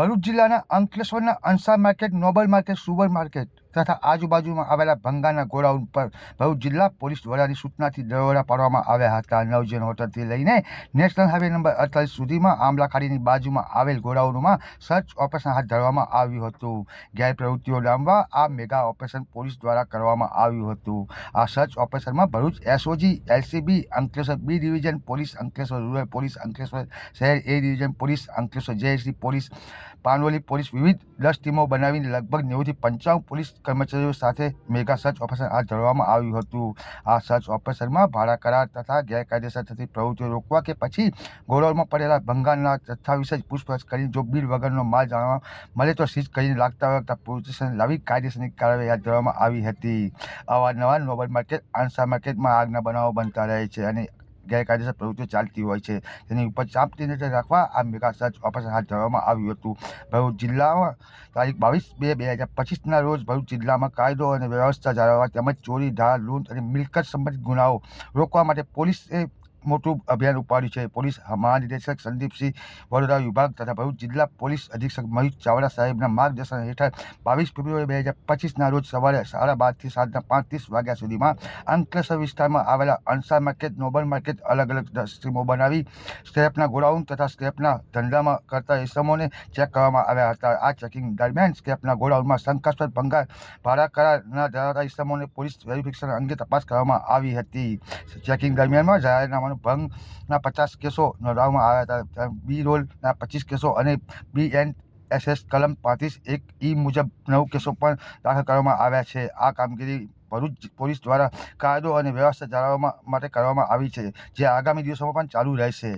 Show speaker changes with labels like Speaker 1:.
Speaker 1: ભરૂચ જિલ્લાના અંકલેશ્વરના અંસા માર્કેટ, નોબલ માર્કેટ સુબર માર્કેટ તથા આજુબાજુમાં આવેલા ભંગાના ગોડાઉન પર ભરૂચ જિલ્લા પોલીસ વડાની સૂચનાથી દરોડા પાડવામાં આવ્યા હતા. નવજન હોટલથી લઈને નેશનલ હાઈવે નંબર અડતાલીસ સુધીમાં આંબલાખાડીની બાજુમાં આવેલ ગોડાઉનમાં સર્ચ ઓપરેશન હાથ ધરવામાં આવ્યું હતું. ગેરપ્રવૃત્તિઓ ડામવા આ મેગા ઓપરેશન પોલીસ દ્વારા કરવામાં આવ્યું હતું. આ સર્ચ ઓપરેશનમાં Bharuch SOG, LCB, Ankleshwar B division police, Ankleshwar rural police, Ankleshwar શહેર A division police, Ankleshwar JAC police Panoli police વિવિધ દસ ટીમો બનાવીને લગભગ નેવુંથી પંચાવન પોલીસ કર્મચારીઓ સાથે મેગા સર્ચ ઓપરેશન હાથ ધરવામાં આવ્યું હતું. આ સર્ચ ઓપરેશનમાં ભાડા કરાર તથા ગેરકાયદેસર થતી પ્રવૃત્તિઓ રોકવા કે પછી ગોડાઉનમાં પડેલા ભંગારના જથ્થા વિશે જ પૂછપરછ કરીને જો બિલ વગરનો માલ જાણવા મળે તો સીઝ કરીને લાગતા વખતે પોલીસ લાવી કાયદેસરની કાર્યવાહી હાથ ધરવામાં આવી હતી. અવારનવાર નોબલ માર્કેટ આંસા માર્કેટમાં આગના બનાવો બનતા રહે છે અને ગેરકાયદેસર પ્રવૃત્તિઓ ચાલતી હોય છે. તેની ઉપર ચાંપતી નજર રાખવા આ મેગા સર્ચ ઓપરેશન હાથ ધરવામાં આવ્યું હતું. ભરૂચ જિલ્લામાં તારીખ બાવીસ બે બે હજાર પચીસના રોજ ભરૂચ જિલ્લામાં કાયદો અને વ્યવસ્થા જાળવવા તેમજ ચોરી, ધાર, લૂંટ અને મિલકત સંબંધિત ગુનાઓ રોકવા માટે પોલીસે મોટું અભિયાન ઉપાડ્યું છે. પોલીસ મહાનિદેશક સંદીપસિંહ વડોદરા વિભાગ તથા ભરૂચ જિલ્લા પોલીસ અધિક્ષક મયુષ ચાવડા સાહેબના માર્ગદર્શન હેઠળ બાવીસ ફેબ્રુઆરી બે હજાર પચીસના રોજ સવારે સાડા બારથી સાંજના પાંચ ત્રીસ વાગ્યા સુધીમાં અંકલેશ્વર વિસ્તારમાં આવેલા અણસાર માર્કેટ, નોબલ માર્કેટ અલગ અલગ સ્ટ્રીમો બનાવી સ્ક્રેપના ગોડાઉન તથા સ્ક્રેપના ધંધામાં કરતા ઇસમોને ચેક કરવામાં આવ્યા હતા. આ ચેકિંગ દરમિયાન સ્ક્રેપના ગોડાઉનમાં શંકાસ્પદ ભંગાર ભાડા કરારના ધરાવતા ઇસમોને પોલીસ વેરિફિકેશન અંગે તપાસ કરવામાં આવી હતી. ચેકિંગ દરમિયાનમાં જાહેરનામાનું ભંગના પચાસ કેસો નોંધવામાં આવ્યા હતા. બી રોલના પચીસ કેસો અને બી એન એસએસ કલમ પાંત્રીસ એક ઈ મુજબ નવ કેસો પણ દાખલ કરવામાં આવ્યા છે. આ કામગીરી ભરૂચ પોલીસ દ્વારા કાયદો અને વ્યવસ્થા જાળવવા માટે કરવામાં આવી છે, જે આગામી દિવસોમાં પણ ચાલુ રહેશે.